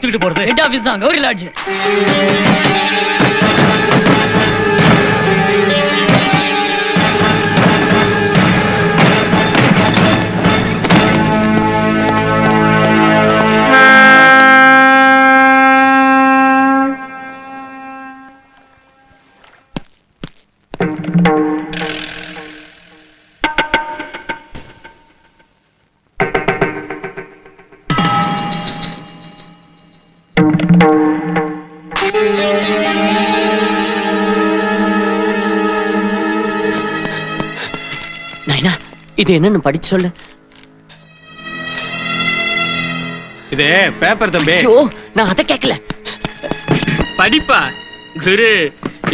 தூக்கிட்டு போறது? Head office தான் கௌரி லாட்ஜ் இது என்னன்னு படிச்சு சொல்லு. இது பேப்பர் தம்பி. ஐயோ நான் அதை கேட்கல படிப்பா. குரு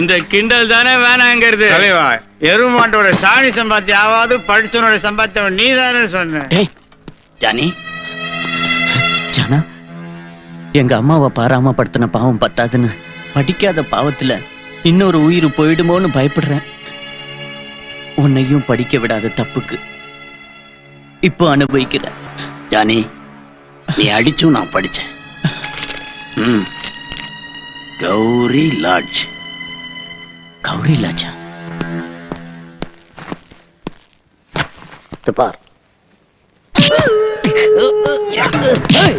இந்த கிண்டல் தானே வேணாங்கிறது. தலைவா எருமாட்டோட சாணி சம்பாத்தியம் ஆவாது படிச்சவனோட சம்பாத்தியம் நீ தானே சொன்ன. டேய் ஜானி. ஜானா எங்க அம்மாவை பாராம படுத்தின பாவம் பத்தாதுன்னு படிக்காத பாவத்துல இன்னொரு உயிர் போயிடுமோன்னு பயப்படுறேன். உன்னையும் படிக்க விடாத தப்புக்கு. இப்போ அனுபவிக்கிறேன் ஜானி நீ அடிச்சும் நான் படிச்சேன். ம். கௌரி லாட்ஜ். கௌரி லாஜா இது பார். டேய்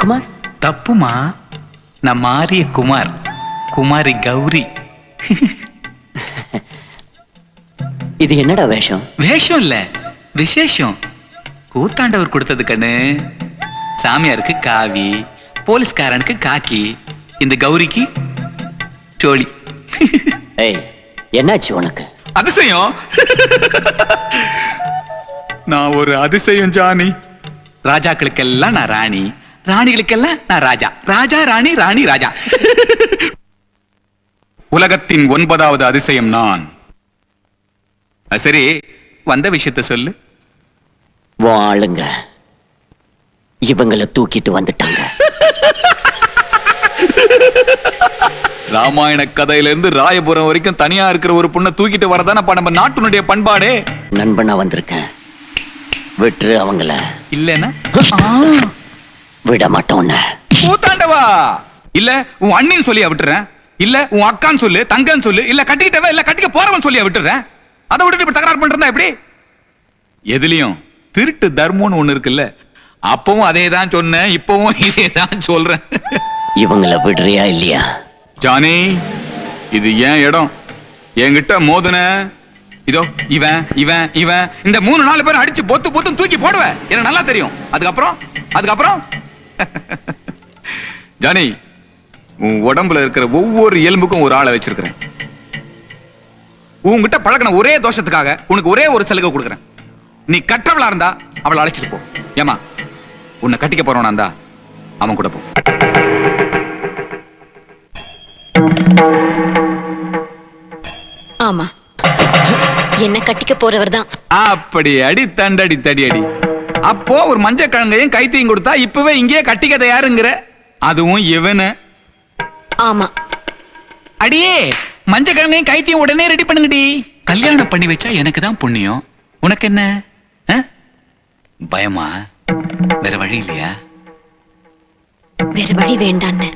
குமார் தப்புமா? நான் மாறிய குமார் குமாரி கௌரி. இது என்னடா வேஷம்? வேஷம் இல்ல விசேஷம். கூத்தாண்டவர் கொடுத்தது கண்ணு. சாமியாருக்கு காவி போலீஸ்காரனுக்கு காக்கி இந்த கௌரிக்கு சோழி ஏய் என்னாச்சு உனக்கு? அதிசயம். நான் ஒரு அதிசயம் ஜானி. ராஜாக்களுக்கெல்லாம் நான் ராணி ராணிகளுக்கெல்லாம் நான் ராஜா. ராஜா ராணி ராணி ராஜா. உலகத்தின் ஒன்பதாவது அதிசயம் நான். சரி வந்த விஷயத்த சொல்லு. ஆளுங்க இவங்களை தூக்கிட்டு வந்துட்டாங்க. ராமாயண கதையில இருந்து ராயபுரம் வரைக்கும் தனியா இருக்கிற ஒரு பொண்ணை தூக்கிட்டு வரதானப்பா நம்ம நாட்டினுடைய பண்பாடே. நண்பனா வந்திருக்கேன். விட்டுரு அவங்கள. இல்லைன்னா? விட மாட்டோன்னு. கூத்தாண்டவா இல்ல உன் அண்ணின்னு சொல்லியா விட்டுறேன். இல்ல உன் அக்கான்னு சொல்லு தங்கன்னு சொல்லு இல்ல கட்டிக்கிட்டவன் இல்ல கட்டிக்க போறவன் சொல்லியா விட்டுறேன். அதை விட்டுட்டு இப்படி தகராறு பண்றதா எப்படி? எதுலயும் திருட்டு தர்மம்னு ஒண்ணு இருக்குல்ல. அப்பவும் அதே தான் சொன்னேன் இப்பவும் இதே தான் சொல்றேன். இவங்களை விடுறியா இல்லையா? ஜானி இது ஏன் இடம்? என்கிட்ட மோதுன இதோ இவன் இவன் இவன். இந்த மூணு நாலு பேரும் அடிச்சு பொத்து பொத்து தூக்கி போடுவேன் எனக்கு நல்லா தெரியும். அதுக்கப்புறம் அதுக்கப்புறம்? ஜானி உன் உடம்புல இருக்கிற ஒவ்வொரு எலும்புக்கும் ஒரு ஆளை வச்சிருக்கிறேன். உன்கிட்ட பழகின ஒரே தோஷத்துக்காக உனக்கு ஒரே ஒரு சலுகை கொடுக்குறேன். நீ கற்றவளா இருந்தா அவளை அழைச்சிட்டு போ. ஏமா உன்னை கட்டிக்க போறவனா இருந்தா அவன் கூட போ. ஆமா. என்ன கட்டிக்க போறவர் தான். அப்படி அடி தண்டடி தடி அடி. அப்போ ஒரு மஞ்ச கிழங்கையும் கைத்தையும் கொடுத்தா இப்பவே இங்கேயே கட்டிக்க தயாருங்கிற. அதுவும் இவனு. ஆமா. அடியே மஞ்ச கிழங்கையும் கைத்தையும் உடனே ரெடி பண்ணுங்கடி. கல்யாணம் பண்ணி வச்சா எனக்கு தான் புண்ணியம். உனக்கு என்ன? ஆ? பயமா? வேற வழி இல்லையா? வேற வழி வேண்டான்னு.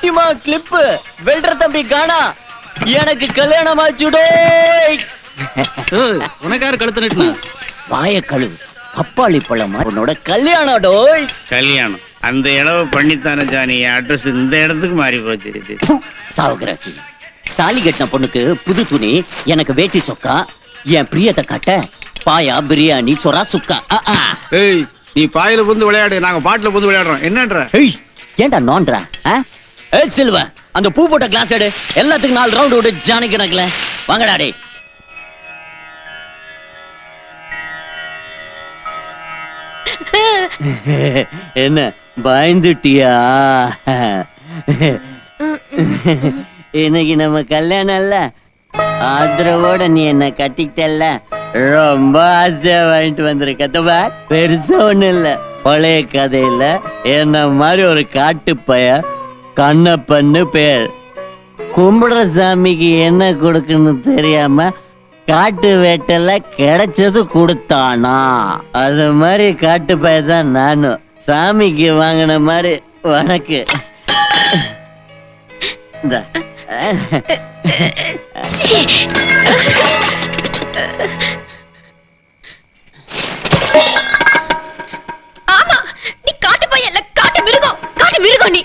குட்டிமா கிளிப்பு வெல்ற தம்பி காணா. எனக்கு கல்யாணம் ஆச்சுடோ உனக்கு யாரு கழுத்து வாய கழுவு. பப்பாளி பழமா உன்னோட கல்யாணம் டோய் கல்யாணம். அந்த இளவு பண்ணித்தானே ஜானி. அட்ரஸ் இந்த இடத்துக்கு மாறி போச்சு. இது. சாவுகிராக்கி தாலி கட்டின பொண்ணுக்கு புது துணி எனக்கு வேட்டி சொக்கா என் பிரியத்தை காட்ட பாயா பிரியாணி சொரா சுக்கா. ஏய் நீ பாயில புந்து விளையாடு நாங்க பாட்டுல புந்து விளையாடுறோம். என்னன்ற? ஏய் ஏன்டா நோன்றா ஏய் சில்வ அந்த பூ போட்ட கிளாஸ் எடு. எல்லாத்துக்கும் நாலு ரவுண்ட் விட்டு ஜானி கணக்குல வாங்கடா டேய். என்ன பயந்துட்டியா? இன்னைக்கு நம்ம கல்யாணம் இல்ல. ஆதரவோட நீ என்ன கட்டிக்கிட்டல்ல. ரொம்ப ஆசையா வாங்கிட்டு வந்திருக்க. தப்பா பெருசா ஒண்ணு இல்ல. பழைய கதையில என்ன மாதிரி ஒரு காட்டு பய கண்ணப்பன்னு பேர். கும்பிடுற சாமிக்கு என்ன கொடுக்குன்னு தெரியாம காட்டு வேட்டல கிடைச்சது கொடுத்தானா? அது மாதிரி காட்டு பய தான் நானும் சாமிக்கு வாங்கின மாதிரி வணக்கு. இந்த ஆமா நீ காட்டு பையன் இல்ல காட்டு மிருகம் காட்டு மிருகம் நீ.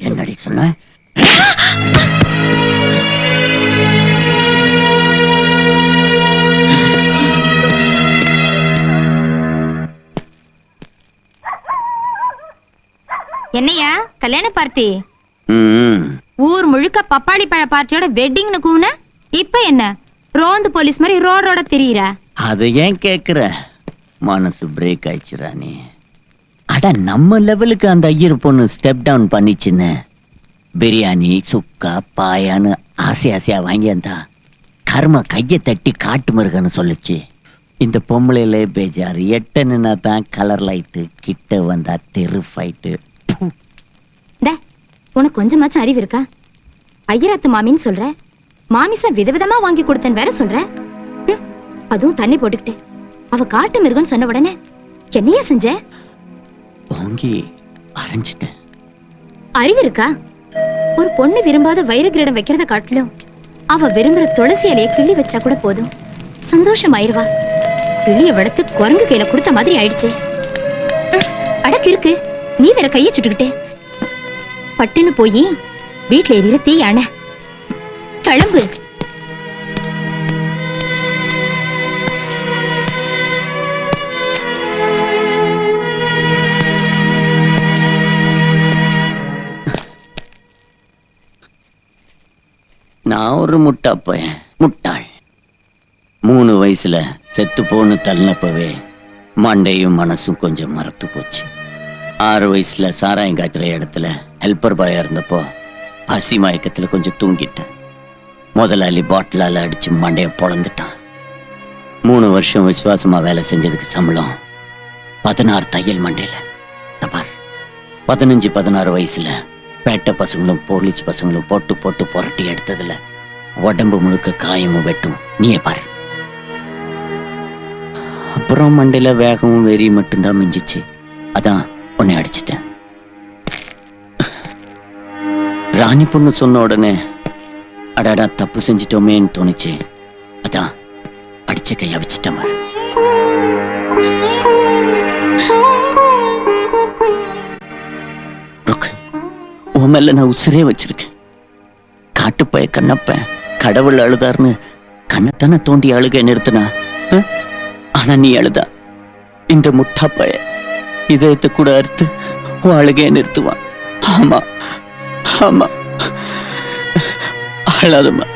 என்னடி சொன்ன? என்னையா கல்யாண பார்ட்டி? ம் ஊர் முழுக்க பப்பாளி பழ பார்ட்டியோட வெட்டிங்னு கூவுன? இப்ப என்ன? ரோந்து போலீஸ் மாதிரி ரோடோட திரியிற. அது ஏன் கேக்குற? மனசு பிரேக் ஆயிடுச்சுடா நீ. அட நம்ம லெவலுக்கு அந்த ஐயர் பொண்ணு ஸ்டெப் டவுன் பண்ணிச்சுன்னு. பிரியாணி சுக்கா பாயான்னு ஆசை ஆசையா வாங்கியிருந்தா கர்ம கையை தட்டி காட்டு மிருகன்னு சொல்லுச்சு. இந்த பொம்பளையிலே பேஜார். எட்ட நின்னா தான் கலர் லைட்டு கிட்ட வந்தா தெரு ஃபைட்டு உனக்கு கொஞ்சமாச்சும் அறிவு இருக்கா? ஐயராத்து மாமின்னு சொல்ற? மாமிசம் விதவிதமா வாங்கி கொடுத்தேன்னு வேற சொல்ற? ஹம், அதுவும் தண்ணி போட்டுக்கிட்டு. அவ காட்டு மிருகம்னு சொன்ன உடனே என்னையா செஞ்ச? ஓங்கி அரைஞ்சிட்டேன். அறிவு இருக்கா? ஒரு பொண்ணு விரும்பாத வைர கிரீடம் வைக்கிறத காட்டிலும் அவ விரும்புற துளசி இலையை கிள்ளி வச்சா கூட போதும். சந்தோஷமாயிருவா. கிளிய வளர்த்து குரங்கு கையில கொடுத்த மாதிரி ஆயிடுச்சு. அடக்கு இருக்கு. நீ வேற கைய சுட்டுக்கிட்டே. பட்டுன்னு போய் வீட்ல எரியிற தீ அணை கிளம்பு. நான் ஒரு முட்டா பையன் முட்டாள். மூணு வயசுல செத்து போன்னு தள்ளினப்பவே மண்டையும் மனசும் கொஞ்சம் மறத்து போச்சு. ஆறு வயசுல சாராயம் காய்ச்சுற இடத்துல ஹெல்பர் பாயா இருந்தப்போ பசி மயக்கத்துல கொஞ்சம் தூங்கிட்டேன். முதலாளி பாட்டிலால அடிச்சு மண்டைய பொழந்துட்டான். மூணு வருஷம் விசுவாசமா வேலை செஞ்சதுக்கு சம்பளம் பதினாறு தையல் மண்டையில. தபார் பதினஞ்சு பதினாறு வயசுல பேட்டை பசங்களும் போலீஸ் பசங்களும் போட்டு போட்டு புரட்டி எடுத்ததுல உடம்பு முழுக்க காயமும் வெட்டும். நீயே பாரு. அப்புறம் மண்டையில வேகமும் வெறி மட்டும்தான் மிஞ்சிச்சு. அதான் உன்னை அடிச்சிட்டேன். ராணி பொண்ணு சொன்ன உடனே அடாடா தப்பு செஞ்சிட்டோமேன்னு தோணுச்சு. அதான் அடிச்ச கையா வச்சுட்டேன் உன் மேல நான் உசிரே வச்சிருக்கேன். காட்டுப்பய கண்ணப்ப கடவுள் அழுதாருன்னு கண்ணத்தானே தோண்டி அழுக நிறுத்தினா? ஆனா நீ அழுதா? இந்த முட்டா பய இதயத்தை கூட அறுத்து உன் நிறுத்துவான். ஆமா ஆமா. అదమ్మా